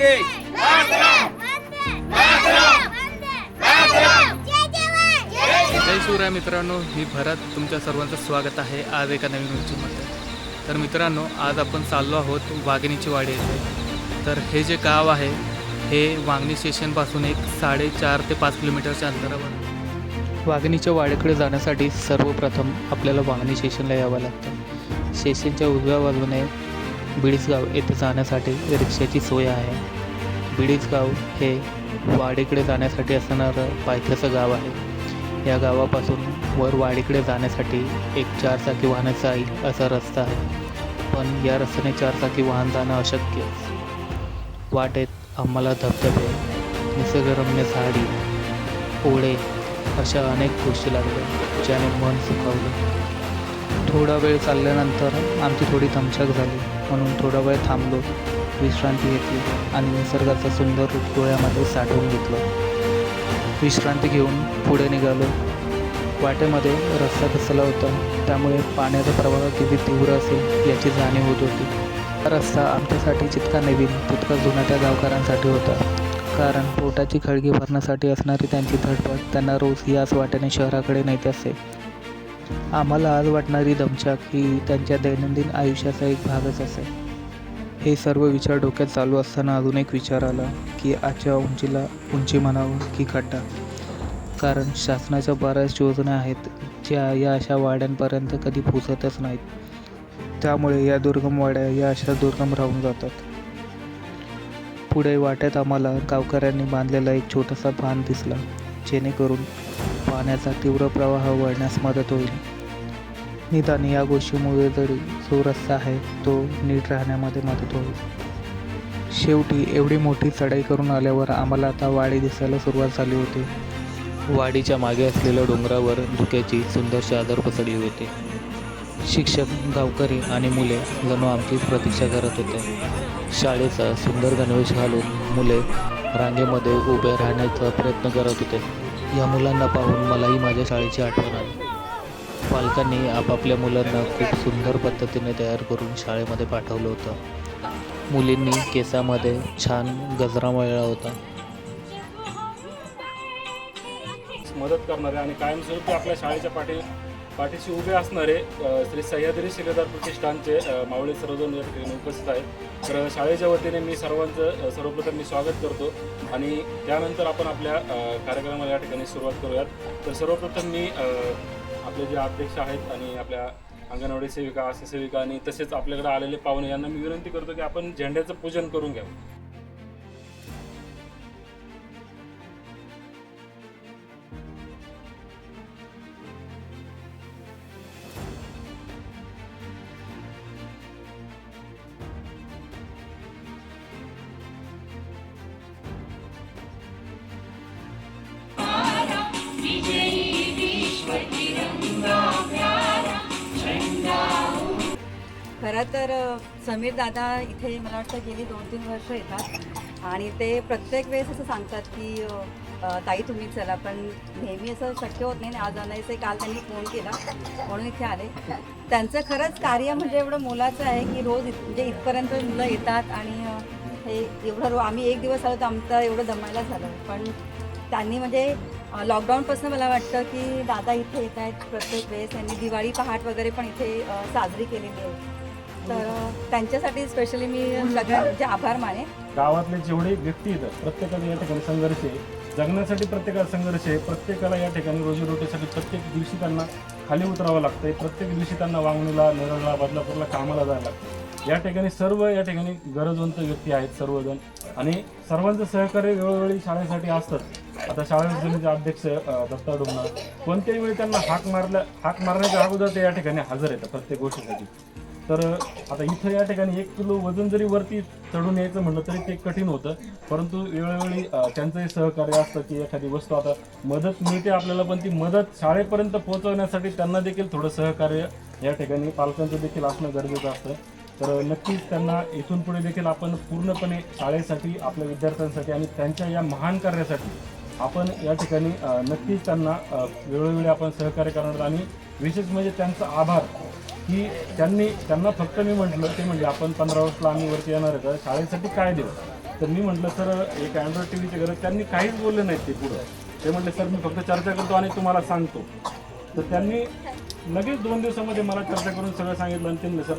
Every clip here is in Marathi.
वंदे जय शिवराय मित्रांनो मी भरत तुमच्या सर्वांचं स्वागत आहे आज एका नवीन उंचीमध्ये तर मित्रांनो आज आपण चाललो आहोत वाघिणीची वाडी येथे. तर हे जे गाव आहे हे वांगणी स्टेशनपासून एक साडेचार ते पाच किलोमीटरच्या अंतरावर वाघिणीच्या वाडीकडे जाण्यासाठी सर्वप्रथम आपल्याला वांगणी स्टेशनला यावं लागतं. स्टेशनच्या उजव्या बाजूने बिडीसगाव येथे जाण्यासाठी रिक्षाची सोय आहे. बिडीसगाव हे वाडीकडे जाण्यासाठी असणारं पायथ्याचं गाव आहे. या गावापासून वर वाडीकडे जाण्यासाठी एक चारचाकी वाहनाचा येईल असा रस्ता आहे. पण या रस्त्याने चारचाकी वाहन जाणं अशक्य वाटेत आम्हाला धबधबे निसर्गरम्य झाडी ओळे अशा अनेक गोष्टी लागल्या ज्याने मन सुखावलं. थोडा वेळ चालल्यानंतर आमची थोडी दमछाक झाली. म्हणून थोडा वेळ थांबलो विश्रांती घेतली आणि निसर्गाचं सुंदर रूप डोळ्यामध्ये साठवून घेतलं. विश्रांती घेऊन पुढे निघालो. वाटेमध्ये रस्ता घसला होता. त्यामुळे पाण्याचा प्रवाह किती तीव्र असेल याची जाणीव होत होती. हा रस्ता आमच्यासाठी जितका नवीन तितका जुना त्या गावकऱ्यांसाठी होता. कारण पोटाची खळगी भरण्यासाठी असणारी त्यांची धडपड त्यांना रोज याच वाटेने शहराकडे नेत असे. आम्हाला आज वाटणारी दमछाक ही त्यांच्या दैनंदिन आयुष्याचा एक भागच असे. हे सर्व विचार डोक्यात चालू असताना अजून एक विचार आला की आजच्या उंचीला उंची म्हणावं की खड्डा कारण शासनाच्या बऱ्याच योजना आहेत ज्या या अशा वाड्यांपर्यंत कधी पोचतच नाहीत. त्यामुळे या दुर्गम वाड्या या अशा दुर्गम राहून जातात. पुढे वाट्यात आम्हाला गावकऱ्यांनी बांधलेला एक छोटासा बांध दिसला जेणेकरून पाण्याचा तीव्र प्रवाह वळण्यास मदत होईल. निदान या गोष्टीमुळे तरी जो रस्ता आहे तो नीट राहण्यामध्ये मदत होईल. शेवटी एवढी मोठी चढाई करून आल्यावर आम्हाला आता वाडी दिसायला सुरुवात झाली होती. वाडीच्या मागे असलेल्या डोंगरावर धुक्याची सुंदर चादर पसरली होती. शिक्षक गावकरी आणि मुले जणू आमची प्रतीक्षा करत होते. शाळेचा सुंदर गणवेश घालून मुले रांगेमध्ये उभे राहण्याचा प्रयत्न करत होते. या मुलांना पाहून मलाही माझ्या शाळेची आठवण आली. पालकांनी आपापल्या मुलांना खूप सुंदर पद्धतीने तयार करून शाळेमध्ये पाठवलं होतं. मुलींनी केसामध्ये छान गजरा मळला होता. मदत करणारे आणि कायमस्वरूपी आपल्या शाळेच्या पाठी पाठीशी उभे असणारे श्री सह्याद्री शिलेदार प्रतिष्ठानचे मावळे सर्वजण या ठिकाणी उपस्थित आहेत. तर शाळेच्या वतीने मी सर्वांचं सर्वप्रथम मी स्वागत करतो. आणि त्यानंतर आपण आपल्या कार्यक्रमाला या ठिकाणी सुरुवात करूयात. तर सर्वप्रथम मी आपले जे अध्यक्ष आहेत आणि आपल्या अंगणवाडी सेविका आशा सेविका आणि तसेच आपल्याकडे आलेले पाहुणे यांना मी विनंती करतो की आपण झेंड्याचं पूजन करून घ्यावं. खरं तर समीर दादा इथे मला वाटतं गेली दोन तीन वर्ष येतात. आणि ते प्रत्येक वेळेस असं सांगतात की ताई तुम्ही चला पण नेहमी असं शक्य होत नाही. आज आणायचं काल त्यांनी फोन केला म्हणून इथे आले. त्यांचं खरंच कार्य म्हणजे एवढं मोलाचं आहे की रोज इत म्हणजे इथपर्यंत मुलं येतात आणि हे एवढं रो आम्ही एक दिवस आलो तर आमचं एवढं दमायला झालं. पण त्यांनी म्हणजे लॉकडाऊनपासून मला वाटतं की दादा इथे येत आहेत प्रत्येक वेळेस. त्यांनी दिवाळी पहाट वगैरे पण इथे साजरी केलेली आहे. तर त्यांच्यासाठी स्पेशली मी सगळ्यांचे म्हणजे आभार माने गावातले जेवढे व्यक्ती येतात प्रत्येकाला या ठिकाणी संघर्ष आहे. जगण्यासाठी प्रत्येकाला संघर्ष आहे. प्रत्येकाला या ठिकाणी रोजीरोटीसाठी प्रत्येक दिवशी त्यांना खाली उतरावं लागतंय. प्रत्येक दिवशी त्यांना वांगणीला नेरळला बदलापूरला कामाला जायला लागतं या ठिकाणी सर्व या ठिकाणी गरजवंत व्यक्ती आहेत सर्वजण. आणि सर्वांचं सहकार्य वेळोवेळी शाळेसाठी असतं आता शाळा समितीचे अध्यक्ष दत्ता डोंगरा कोणत्याही वेळी त्यांना हाक मारल्या हाक मारण्याच्या अगोदर ते या ठिकाणी हजर येतात प्रत्येक गोष्टीसाठी. तर आता इथं या ठिकाणी एक किलो वजन जरी वरती चढून यायचं म्हटलं तरी ते कठीण होतं. परंतु वेळोवेळी त्यांचंही सहकार्य असतं की एखादी वस्तू आता मदत मिळते आपल्याला पण ती मदत शाळेपर्यंत पोहोचवण्यासाठी त्यांना देखील थोडं सहकार्य या ठिकाणी पालकांचं देखील असणं गरजेचं असतं. तर नक्कीच त्यांना इथून पुढे देखील आपण पूर्णपणे शाळेसाठी आपल्या विद्यार्थ्यांसाठी आणि त्यांच्या या महान कार्यासाठी आपण या ठिकाणी नक्कीच त्यांना वेळोवेळी आपण सहकार्य करणार. आणि विशेष म्हणजे त्यांचा आभार की त्यांनी त्यांना फक्त मी म्हटलं ते म्हणजे आपण पंधरा ऑगस्टला आम्ही वरती येणार आहे शाळेसाठी काय देऊ? तर मी म्हटलं सर एक अँड्रॉइड टी व्हीची गरज त्यांनी काहीच बोलले नाहीत ते पुढं. ते म्हटले सर मी फक्त चर्चा करतो आणि तुम्हाला सांगतो. तर त्यांनी लगेच दोन दिवसामध्ये मला चर्चा करून सगळं सांगितलं आणि त्यांनी सर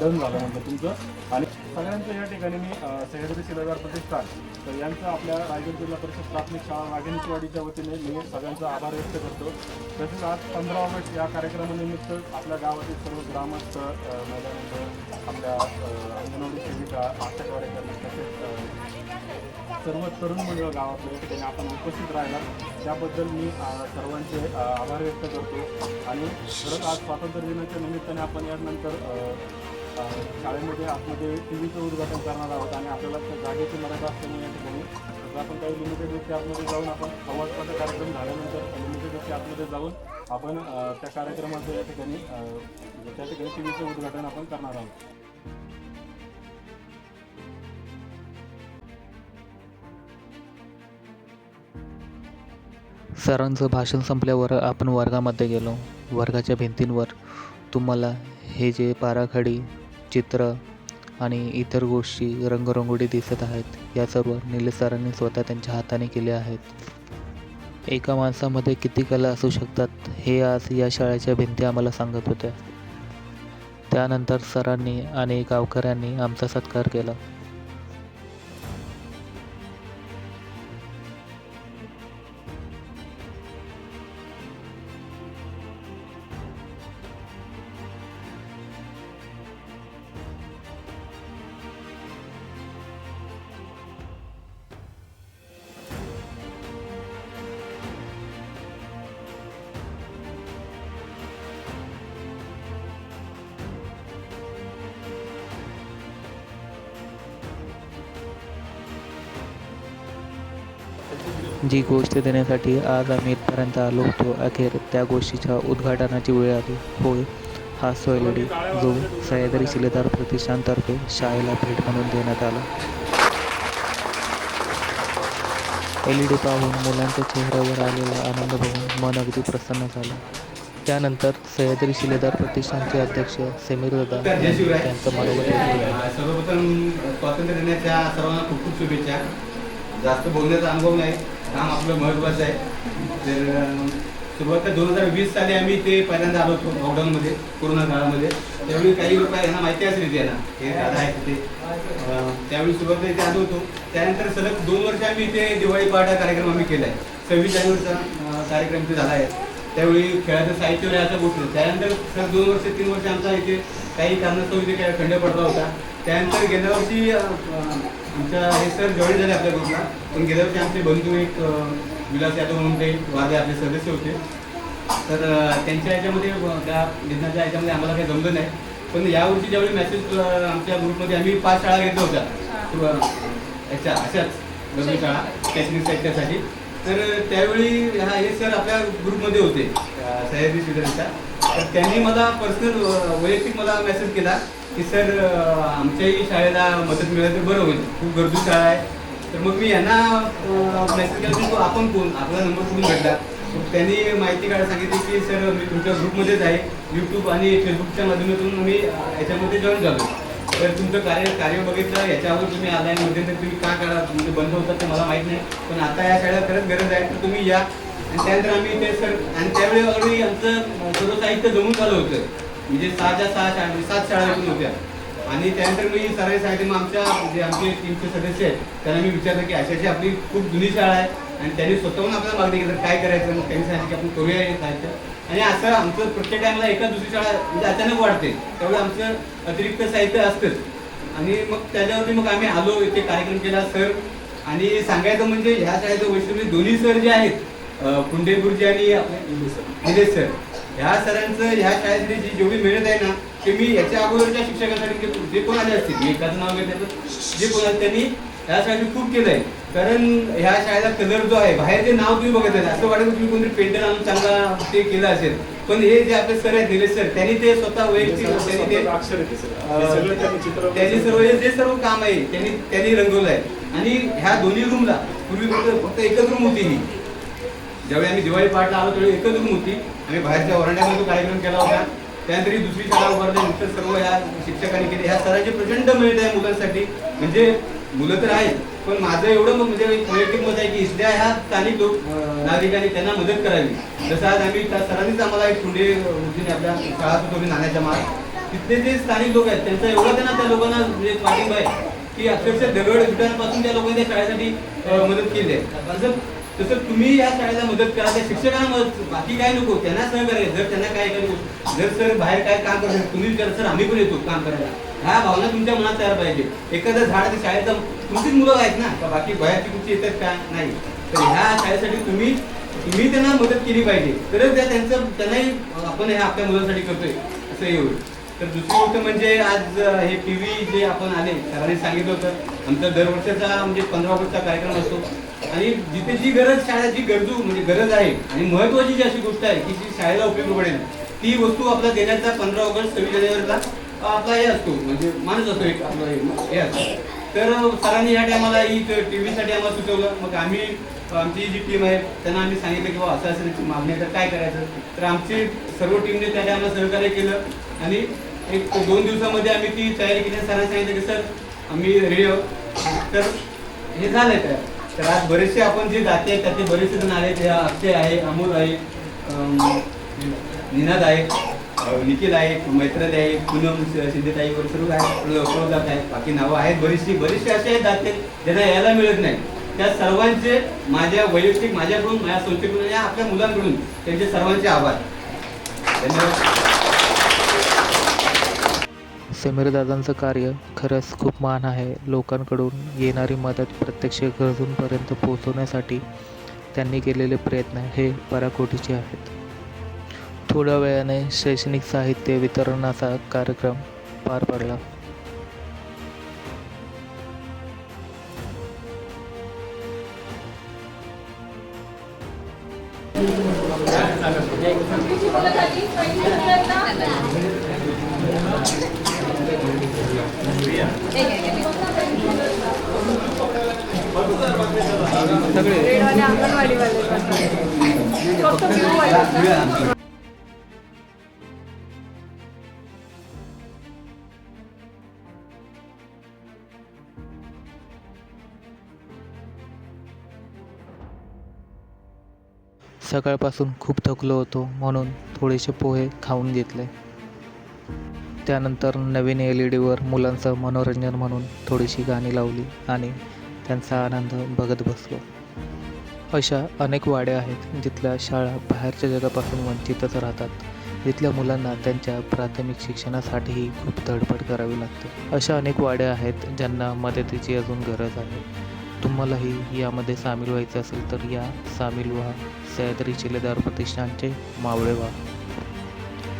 डन झालं म्हटलं तुमचं. आणि सगळ्यांचं या ठिकाणी मी सह्याद्री शिलागार प्रतिष्ठान तर यांचं आपल्या रायगड जिल्हा परिषद प्राथमिक शाळा वाघिणीवाडीच्या वतीने मी सगळ्यांचा आभार व्यक्त करतो. तसेच आज पंधरा ऑगस्ट या कार्यक्रमानिमित्त आपल्या गावातील सर्व ग्रामस्थ महिलांचं आपल्या अंगणवाडी सेविका आशा कार्यकर्ते तसेच सर्व तरुण मंडळ गावातले या ठिकाणी आपण उपस्थित राहिला त्याबद्दल मी सर्वांचे आभार व्यक्त करतो. आणि खरंच आज स्वातंत्र्य दिनाच्या निमित्ताने आपण यानंतर शाळेमध्ये आतमध्ये टी व्हीचं उद्घाटन करणार आहोत आणि आपल्याला जागेची मर्यादा असल्यामुळे या ठिकाणी. तर आपण काही लिमिटेड व्यक्ती आतमध्ये जाऊन आपण संवादाचा कार्यक्रम झाल्यानंतर लिमिटेड व्यक्ती आतमध्ये जाऊन आपण त्या कार्यक्रमाचं या ठिकाणी त्या ठिकाणी टी व्हीचं उद्घाटन आपण करणार आहोत. सरांचं भाषण संपल्यावर आपण वर्गामध्ये गेलो. वर्गाच्या भिंतींवर तुम्हाला हे जे पाराखडी चित्र आणि इतर गोष्टी रंगरंगोटी दिसत आहेत. या सर्व निलेश सरांनी स्वतः त्यांच्या हाताने केले आहेत. एका माणसामध्ये किती कला असू शकतात हे आज या शाळेच्या भिंती आम्हाला सांगत होत्या. त्यानंतर सरांनी आणि गावकऱ्यांनी आमचा सत्कार केला. जी गोष्ट देण्यासाठी आज आम्ही इथपर्यंत आलो होतो. अखेर त्या गोष्टीच्या उद्घाटनाची वेळ आली. होय हा सोयलडी जो सह्याद्री शिलेदार प्रतिष्ठानतर्फे शाळेला भेट म्हणून देण्यात आला. एल ई डी पाहून मुलांच्या चेहऱ्यावर आलेला आनंद बघून मन अगदी प्रसन्न झालं. त्यानंतर सह्याद्री शिलेदार प्रतिष्ठानचे अध्यक्ष समीर दादा त्यांचं मनोगत सर्वप्रथम स्वातंत्र्य देण्याच्या सर्वांना खूप खूप शुभेच्छा. जास्त बोलण्याचा अनुभव नाही. काम आपलं महत्त्वाचं आहे. तर अं, सुरुवातीला दोन हजार वीस साली आम्ही ते पहिल्यांदा आलो होतो लॉकडाऊनमध्ये कोरोना काळामध्ये. त्यावेळी काही लोक यांना माहिती असेल इथे यांना हे दादा आहेत ते. त्यावेळी सुरुवातीला इथे आलो होतो. त्यानंतर सलग दोन वर्ष आम्ही इथे दिवाळी पहाट हा कार्यक्रम आम्ही केला आहे सव्वीस जानेवारीचा कार्यक्रम इथे झाला आहे. त्यावेळी खेळाचं साहित्य वगैरे असं गोष्टी त्यानंतर सर दोन वर्ष तीन वर्ष आमचा इथे काही कारणास्तव इथे काय खंड पडला होता. त्यानंतर गेल्या वर्षी आमच्या हे सर जॉईन झाले आपल्या ग्रुपला पण गेल्या वर्षी आमचे बंधू एक विलास यादव म्हणून ते वादे आपले सदस्य होते. तर त्यांच्या ह्याच्यामध्ये अं, त्या निधनाच्या ह्याच्यामध्ये आम्हाला काही जमलं नाही. पण यावर्षी ज्यावेळी मेसेज आमच्या ग्रुपमध्ये आम्ही पाच शाळा घेतल्या होत्या. याच्या अशाच लग्न शाळा शैक्षणिक साहित्यासाठी तर त्यावेळी हा हे सर आपल्या ग्रुपमध्ये होते सह्याद्री स्टुडंटच्या तर त्यांनी मला पर्सनल वैयक्तिक मला मेसेज केला की सर आमच्याही शाळेला मदत मिळाली तर बरं होईल. खूप गरजू शाळा आहे. तर मग मी यांना मेसेज केला की आपण कोण? आपला नंबर कुठून भेटला? मग त्यांनी माहिती काढायला सांगितली की सर मी तुमच्या ग्रुपमध्येच आहे. यूट्यूब आणि फेसबुकच्या माध्यमातून मी याच्यामध्ये जॉईन झालो तर तुमचं कार्य कार्य बघितलं याच्यावर तुम्ही आलाय मध्यंतरी तुम्ही का करा? म्हणजे बंद होतात ते मला माहीत नाही. पण आता या शाळेला खरंच गरज आहे तर तुम्ही या. आणि त्यानंतर आम्ही ते सर आणि त्यावेळी ऑलरेडी आमचं सर्व साहित्य जमून चालू होतं. म्हणजे सहाच्या सहा शाळा म्हणजे सात शाळा एकूण होत्या. आणि त्यानंतर मी सरांनी सांगितलं मग आमच्या जे आमचे टीमचे सदस्य आहेत त्यांना मी विचारलं की अशाची आपली खूप जुनी शाळा आहे. आणि त्यांनी स्वतःहून आपल्याला मागणी केली तर काय करायचं? मग त्यांनी सांगितलं की आपण करूया हे साहित्य. आणि असं आमचं प्रत्येक टायमाला एका दुसरी शाळा म्हणजे अचानक वाढते. त्यामुळे आमचं अतिरिक्त साहित्य असतंच. आणि मग त्याच्यावरती मग आम्ही आलो इथे कार्यक्रम केला सर. आणि सांगायचं म्हणजे ह्या शाळेचं वैशिष्ट्य म्हणजे दोन्ही सर जे आहेत अं, आणि आपले निलेश सर ह्या सरांचं ह्या शाळेतली जी जेवढी मेहनत आहे ना ते मी याच्या अगोदरच्या शिक्षकासाठी जे- जे कोण आले असतील मी नाव घेतलं तर जे कोण आले त्यांनी ह्या शाळेत खूप केलंय. कारण ह्या शाळेचा कलर जो आहे बाहेर जे नाव तुम्ही बघत आहे असं वाटत तुम्ही कोणतरी पेंटर आणून चांगला ते केलं असेल. पण हे जे आपले सर आहेत निलेश सर त्यांनी ते स्वतः वैयक्तिक त्यांनी ते आहे त्यांनी सर्व हे जे सर्व काम आहे त्यांनी त्यांनी रंगवलं आहे. आणि ह्या दोन्ही रूमला पूर्वी फक्त फक्त एकच रूम होती ही. ज्यावेळी आम्ही दिवाळी पहाटला आलो त्यावेळी एकच रूम होती. आम्ही बाहेरच्या वरांड्यामध्ये तो कार्यक्रम केला होता. त्यानंतर ही दुसरी शाळा उभारल्यानंतर सर्व ह्या शिक्षकांनी केली. ह्या सरांची प्रचंड मेहनत आहे मुलांसाठी. म्हणजे मुलं तर आहेत पण माझं एवढं मग म्हणजे वैयक्तिक मत आहे की इथल्या ह्या स्थानिक लोक नागरिकांनी त्यांना मदत करावी. जसं आज आम्ही त्या सरांनीच आम्हाला एक पुढे मुलीने म्हणजे आपल्या शाळा तुम्ही नाण्याच्या माळ तिथले जे स्थानिक लोक आहेत त्यांचा एवढा त्यांना त्या लोकांना म्हणजे पाठिंबा आहे की अक्षरशः दगड विटांपासून त्या लोकांनी त्या शाळेसाठी मदत केली आहे. तसं तसं तुम्ही या शाळेला मदत करा त्या शिक्षकांना मदत बाकी काय नको त्यांना सहकार्य जर त्यांना काय करू जर सर बाहेर काय काम करत तुम्ही जर सर आम्ही पण येतो काम करायला. ह्या भावना तुमच्या मनात तयार पाहिजे. एखादं झाड ते शाळेचा तुमचीच मुलं आहेत ना. बाकी बाहेरची कुठची येतात का नाही? तर ह्या शाळेसाठी तुम्ही तुम्ही त्यांना मदत केली पाहिजे. तरच त्या त्यांचं त्यांनाही आपण हे आपल्या मुलांसाठी करतोय. असं येऊ तर दुसरी गोष्ट म्हणजे आज हे टी व्ही जे आपण आले सरांनी सांगितलं होतं. आमचा दरवर्षाचा म्हणजे पंधरा ऑगस्टचा कार्यक्रम असतो. आणि जिथे जी गरज शाळेची गरजू म्हणजे गरज आहे आणि महत्वाची जी अशी गोष्ट आहे की जी शाळेला उपयोग पडेल ती वस्तू आपला देण्याचा पंधरा ऑगस्ट सव्वीस जानेवारीला आपला हे असतो म्हणजे माणूस असतो एक आपला हे- असतो तर सरांनी या टायमाला ही टी व्हीसाठी आम्हाला सुचवलं. मग आम्ही आमची जी टीम आहे त्यांना आम्ही सांगितलं की बाबा असं असं मागणी आहे तर काय करायचं? तर आमची सर्व टीमने त्या टायमाला सहकार्य केलं. आणि एक दोन दिवसामध्ये आम्ही ती तयारी केली. आणि सरांनी सांगितलं की सर आम्ही रेडी तर हे झालंय तयार. तर आज बरेचसे आपण जे जाते आहेत त्यातले बरेचसे जण आहेत. ते अक्षय आहे अमोल आहे निनाद आहे. निखिल आहे मैत्रद आहे पूनम सिद्धताई वगैरे सर्व आहेत ओळख जात बाकी नावं आहेत बरीचशी बरीचशी असे आहेत दाते ज्यांना यायला मिळत नाही. त्या सर्वांचे माझ्या वैयक्तिक माझ्याकडून माझ्या संस्थेकडून या आपल्या मुलांकडून त्यांचे सर्वांचे आभार. धन्यवाद. समीरदादांचं कार्य खरंच खूप महान आहे. लोकांकडून येणारी मदत प्रत्यक्ष गरजूंपर्यंत पोहोचवण्यासाठी त्यांनी केलेले प्रयत्न हे पराकोटीचे आहेत. थोड्या वेळाने शैक्षणिक साहित्य वितरणाचा कार्यक्रम पार पडला. सकाळपासून खूप थकलो होतो म्हणून थोडेसे पोहे खाऊन घेतले. त्यानंतर नवीन एल ई डीवर मुलांचं मनोरंजन म्हणून थोडीशी गाणी लावली आणि त्यांचा आनंद बघत बसलो. अशा अनेक वाड्या आहेत जिथल्या शाळा बाहेरच्या जगापासून वंचितच राहतात. तिथल्या मुलांना त्यांच्या प्राथमिक शिक्षणासाठीही खूप धडपड करावी लागते. अशा अनेक वाड्या आहेत ज्यांना मदतीची अजून गरज आहे. तुम्हालाही यामध्ये सामील व्हायचे असेल तर या सामील व्हा. सह्याद्री चिलेदार प्रतिष्ठानचे मावळे व्हा.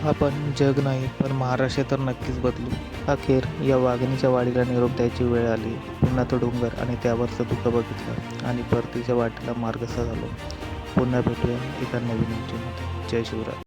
आपण जग नाही पण महाराष्ट्र तर नक्कीच बदलू. अखेर या वाघिणीच्या वाडीला निरोप द्यायची वेळ आली. पुन्हा तो डोंगर आणि त्यावरचं दुःख बघितलं आणि परतीच्या वाटेला मार्गस्थ झालो पुन्हा भेटूया एका नवीन जय शिवराय.